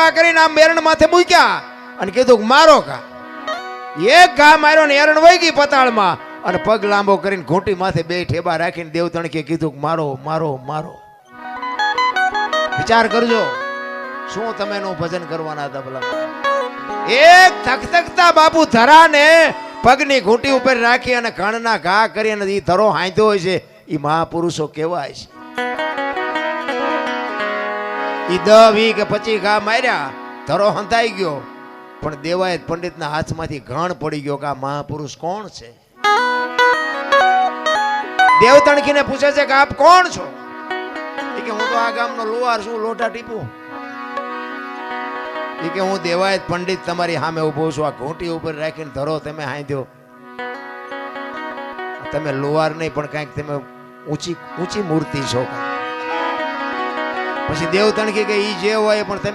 ઠેબા કરીને આમ એરણ માથે મૂક્યા અને કીધું મારો કા એક ઘા માર્યો ને એરણ વહી ગઈ પતાળમાં અને પગ લાંબો કરીને ઘૂંટી માથે બે ઠેબા રાખીને દેવતણકે કીધું મારો મારો મારો. વિચાર કરજો, શું તમે એનું ભજન કરવાના હતા ભલા? એક થકથકતા બાપુ ધરાને પગની ઘૂંટી ઉપર રાખી અને કણના ઘા કરી અને એ ધરો હાંધ્યો હોય છે. એ મહાપુરુષો કેવાય છે. ઈ દહ વી કે પચી ઘા માર્યા, ધરો હંતાઈ ગયો. પણ દેવાયત પંડિતના હાથમાંથી ઘાણ પડી ગયો કે આ મહાપુરુષ કોણ છે? દેવતણખીને પૂછે છે કે આપ કોણ છો? એ કે હું તો આ ગામનો લુવાર છું લોટા ટીપું. એ કે હું દેવાયત પંડિત તમારી સામે ઊભો છું, આ ઘૂંટી ઉપર રાખીને ધરો તમે હાંધ્યો. તમે લુવાર નહીં, પણ કાંઈક તમે ઊંચી ઊંચી મૂર્તિ છો. પછી દેવતણ કે ઈ જે હોય પણ તમે